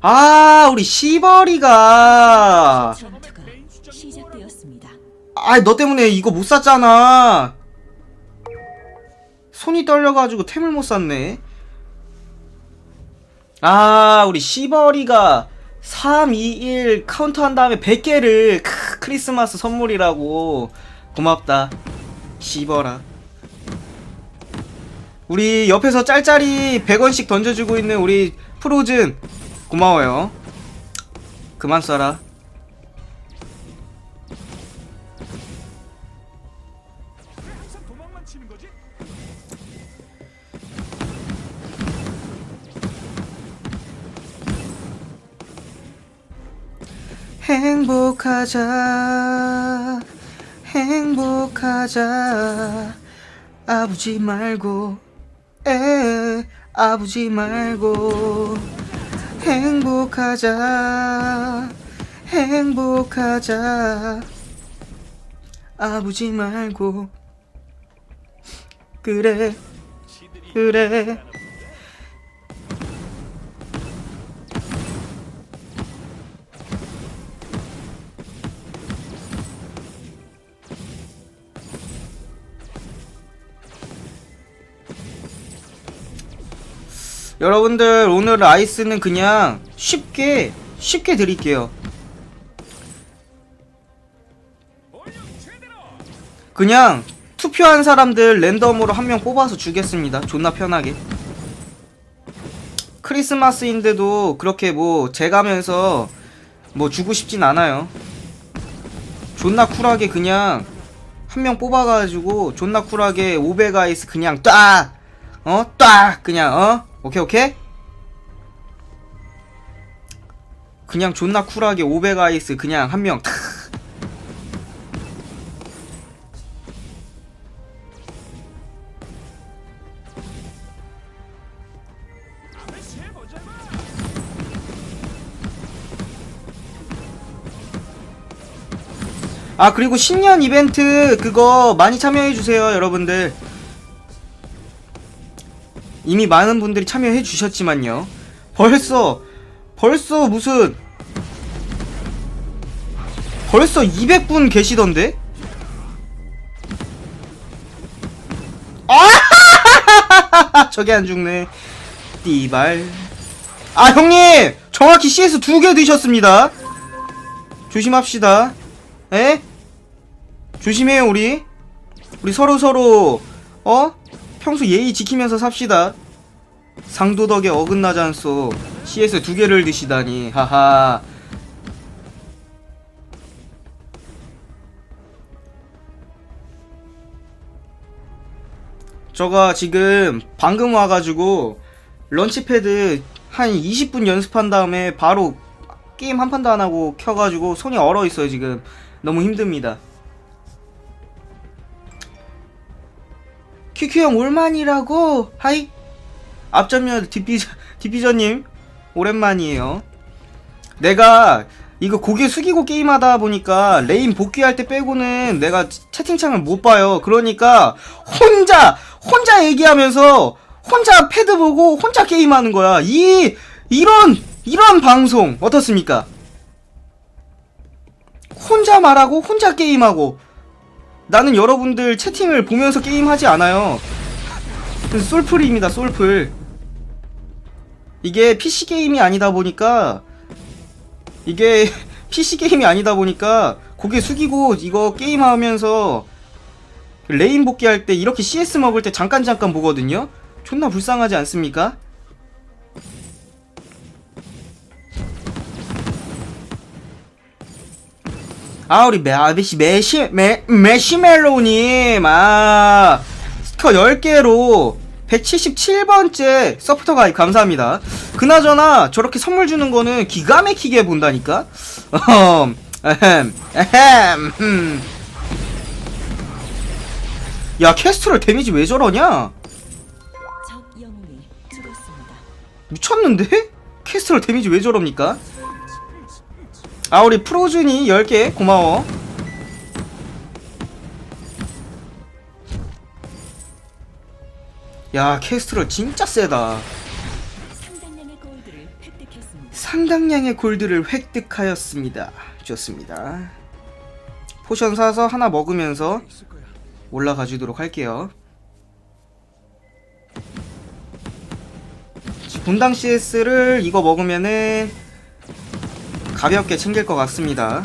아 우리 시버리가. 전투가 시작되었습니다. 아 너 때문에 이거 못 샀잖아. 손이 떨려가지고 템을 못 샀네. 아 우리 시버리가 3, 2, 1 카운트 한 다음에 100개를 크, 크리스마스 선물이라고. 고맙다 시버라 우리 옆에서 짤짤이 100원씩 던져주고 있는 우리 프로즌 고마워요. 그만 써라? 행복하자. 행복하자. 아버지 말고 에 아버지 말고 행복하자. 행복하자. 아버지 말고. 그래. 그래 여러분들 오늘 아이스는 그냥 쉽게 쉽게 드릴게요. 그냥 투표한 사람들 랜덤으로 한 명 뽑아서 주겠습니다. 존나 편하게. 크리스마스인데도 그렇게 뭐 재가면서 뭐 주고 싶진 않아요. 존나 쿨하게 그냥 한 명 뽑아가지고 존나 쿨하게 500 아이스 그냥 딱! 어? 딱! 그냥 어? 오케이 오케이? 그냥 존나 쿨하게 500 아이스 그냥 한 명. 아 그리고 신년 이벤트 그거 많이 참여해주세요 여러분들 이미 많은 분들이 참여해 주셨지만요 벌써 벌써 무슨 벌써 200분 계시던데? 아! 저게 안 죽네 띠발 아 형님 정확히 CS 두 개 드셨습니다 조심합시다 에? 조심해요 우리 우리 서로 서로 어? 평소 예의 지키면서 삽시다. 상도덕에 어긋나지 않소. CS 두 개를 드시다니. 하하. 저가 지금 방금 와가지고 런치패드 한 20분 연습한 다음에 바로 게임 한 판도 안 하고 켜가지고 손이 얼어 있어요 지금. 너무 힘듭니다. 큐큐 형 올만이라고 하이 앞전면 디피저 디피저님 오랜만이에요. 내가 이거 고개 숙이고 게임하다 보니까 레인 복귀할 때 빼고는 내가 채팅창을 못 봐요. 그러니까 혼자 혼자 얘기하면서 혼자 패드 보고 혼자 게임하는 거야. 이 이런 이런 방송 어떻습니까? 혼자 말하고 혼자 게임하고 나는 여러분들 채팅을 보면서 게임하지 않아요. 솔플입니다, 솔플. 이게 PC 게임이 아니다 보니까 이게 PC 게임이 아니다 보니까 고개 숙이고 이거 게임하면서 레인 복귀할 때 이렇게 CS 먹을 때 잠깐 잠깐 보거든요. 존나 불쌍하지 않습니까? 아 우리 메아비시 메시 메 메시멜로님 아 스티커 10개로 177번째 서포터 가입 감사합니다. 그나저나 저렇게 선물 주는 거는 기가 막히게 본다니까. 어흠 에헴 에헴 음. 야 캐스트럴 데미지 왜 저러냐? 미쳤는데? 캐스트럴 데미지 왜 저럽니까? 아 우리 프로준이 10개 고마워 야 캐스트럴 진짜 세다 상당량의 골드를 획득하였습니다. 좋습니다. 포션 사서 하나 먹으면서. 올라가 주도록 할게요. 분당 CS를 이거 먹으면은 가볍게 챙길 것 같습니다.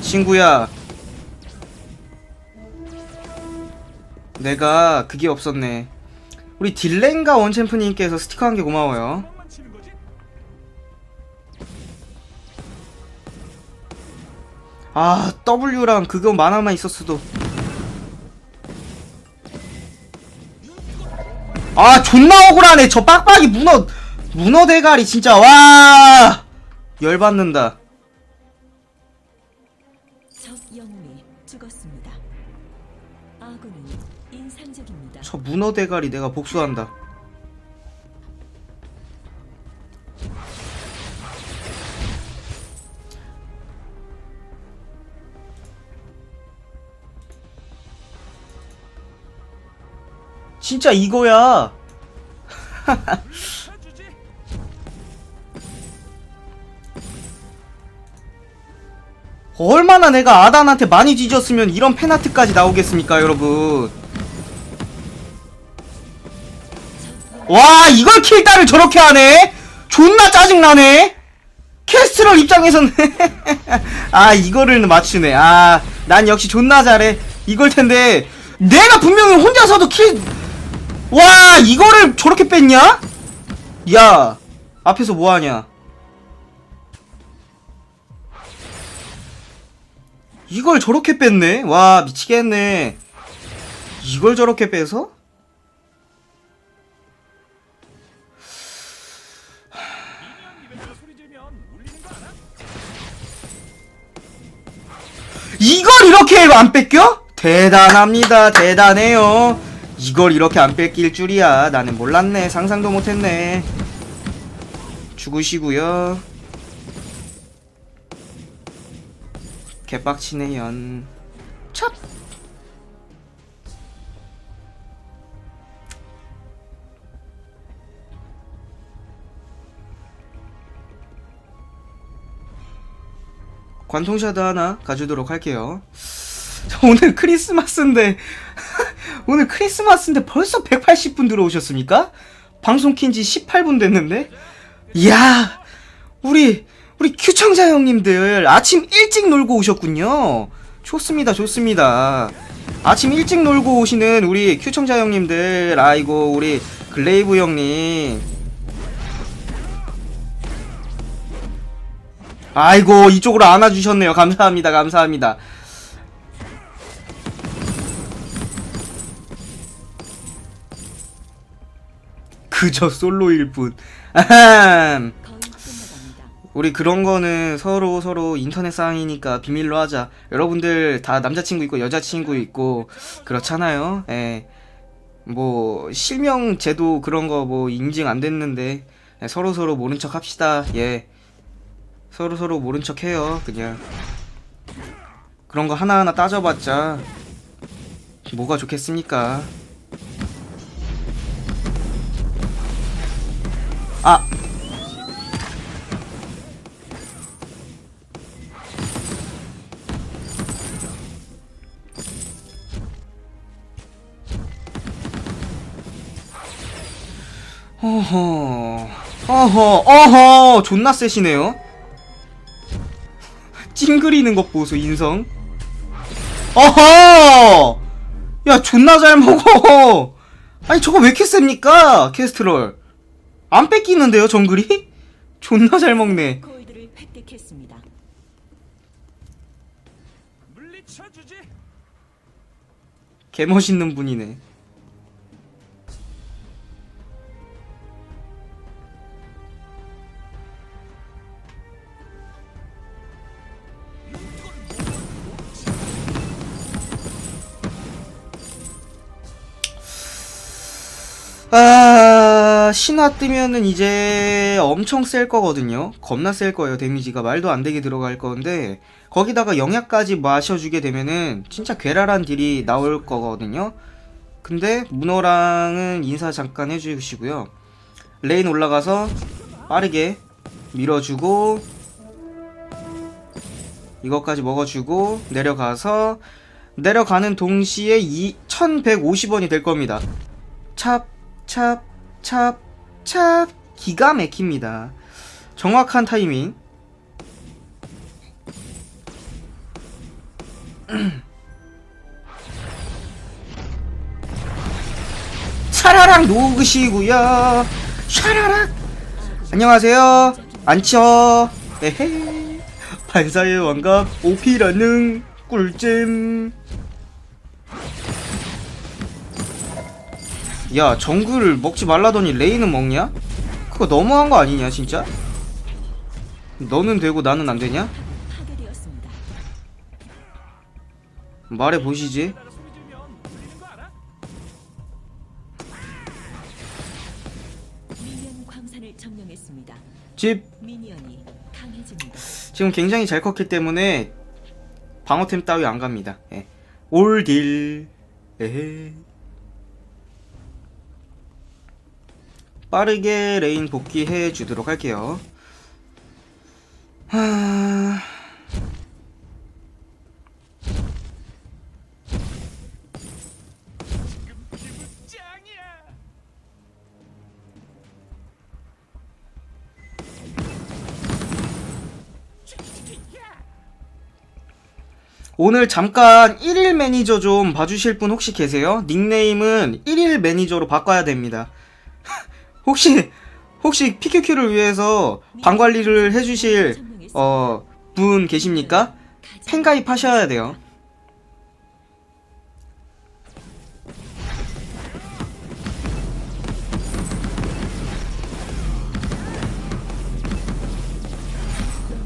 친구야. 내가 그게 없었네. 우리 딜랭가 원챔프님께서 스티커 한 개 고마워요. 아 W랑 그거 만화만 있었어도 아 존나 억울하네 저 빡빡이 문어 문어 대가리 진짜 와! 열받는다. 저 문어 대가리 내가 복수한다. 진짜 이거야 얼마나 내가 아단한테 많이 뒤졌으면 이런 팬아트까지 나오겠습니까 여러분? 와 이걸 킬다를 저렇게 하네? 존나 짜증나네? 캐스트럴 입장에서는. 아 이거를 맞추네. 아 난 역시 존나 잘해. 이걸 텐데 내가 분명히 혼자서도 킬 와 이거를 저렇게 뺐냐? 야 앞에서 뭐하냐 이걸 저렇게 뺐네? 와, 미치겠네. 이걸 저렇게 빼서? 이걸 이렇게 안 뺏겨? 대단합니다. 대단해요. 이걸 이렇게 안 뺏길 줄이야. 나는 몰랐네. 상상도 못했네. 죽으시고요. 개빡치네 연. 찹. 관통샤드 하나 가주도록 할게요. 오늘 크리스마스인데 오늘 크리스마스인데 벌써 180분 들어오셨습니까? 방송 킨지 18분 됐는데 이야 우리 우리 큐청자 형님들 아침 일찍 놀고 오셨군요. 좋습니다 좋습니다. 아침 일찍 놀고 오시는 우리 큐청자 형님들 아이고 우리 글레이브 형님. 아이고 이쪽으로 안아주셨네요. 감사합니다 감사합니다. 그저 솔로일 뿐. 아함. 우리 그런 거는 서로 서로 인터넷 상이니까 비밀로 하자. 여러분들 다 남자친구 있고 여자친구 있고 그렇잖아요. 예. 뭐 실명 제도 그런 거 뭐 인증 안 됐는데 예, 서로 서로 모른 척 합시다. 예. 서로 서로 모른 척 해요. 그냥 그런 거 하나하나 따져봤자 뭐가 좋겠습니까? 아 어허, 어허, 어허, 존나 세시네요. 찡그리는 것 보소, 인성. 어허! 야, 존나 잘 먹어! 아니, 저거 왜 이렇게 셉니까? 캐스트롤. 안 뺏기는데요, 정글이? 존나 잘 먹네. 골드를 획득했습니다. 물리쳐주지. 개멋있는 분이네. 아, 신화 뜨면은 이제 엄청 셀 거거든요. 겁나 셀 거예요, 데미지가. 말도 안 되게 들어갈 건데, 거기다가 영약까지 마셔주게 되면은 진짜 괴랄한 딜이 나올 거거든요. 근데, 문어랑은 인사 잠깐 해주시고요. 레인 올라가서 빠르게 밀어주고 이것까지 먹어주고 내려가서 내려가는 동시에 이 1150원이 될 겁니다. 찹, 찹, 찹, 찹. 기가 막힙니다. 정확한 타이밍. 차라락 녹으시고요. 샤라락. 안녕하세요. 안쳐. 에헤. 반사의 왕갑 오피라는 꿀잼. 야 정글을 먹지 말라더니 레이는 먹냐? 그거 너무한 거 아니냐 진짜? 너는 되고 나는 안 되냐? 말해 보시지. 집. 지금 굉장히 잘 컸기 때문에 방어템 따위 안 갑니다. 예. 올딜. 에헤. 빠르게 레인 복귀해 주도록 할게요. 하... 오늘 잠깐 1일 매니저 좀 봐주실 분 혹시 계세요? 닉네임은 1일 매니저로 바꿔야 됩니다. 혹시 혹시 PQQ를 위해서 방 관리를 해주실 어, 분 계십니까? 팬 가입하셔야 돼요.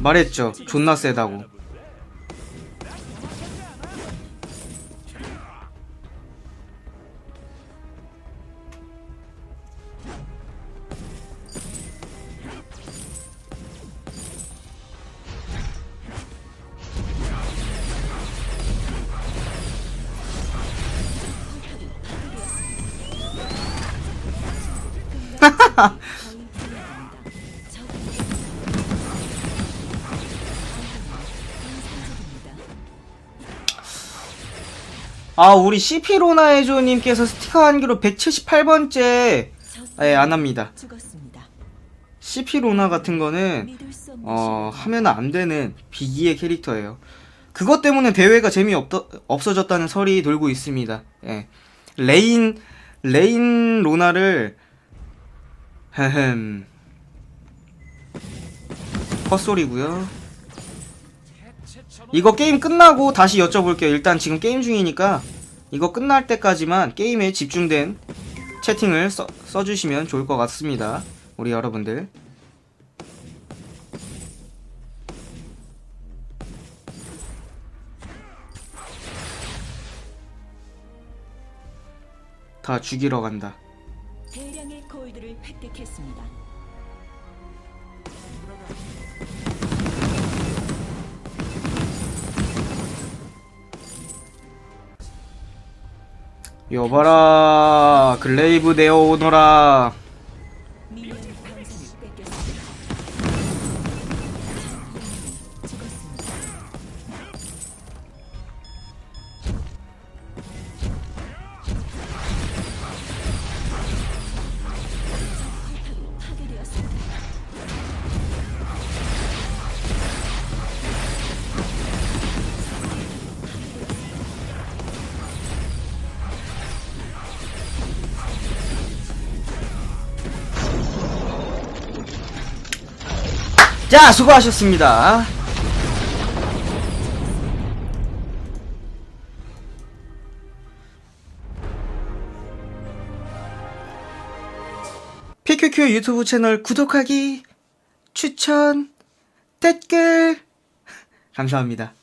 말했죠. 존나 세다고. 아 우리 CP로나에조님께서 스티커 한 개로 178번째 적 예, 안 합니다. 죽었습니다. CP로나 같은 거는 어. 하면 안 되는 비기의 캐릭터예요. 그것 때문에 대회가 재미없 없어졌다는 설이 돌고 있습니다. 예. 레인 레인 로나를 흠 헛소리고요. 이거 게임 끝나고 다시 여쭤볼게요. 일단 지금 게임 중이니까 이거 끝날 때까지만 게임에 집중된 채팅을 써, 써주시면 좋을 것 같습니다. 우리 여러분들. 다 죽이러 간다. 골드를 획득했습니다. 여봐라 글레이브 되어 오너라 자 수고하셨습니다. PQQ 유튜브 채널 구독하기 추천 댓글. 감사합니다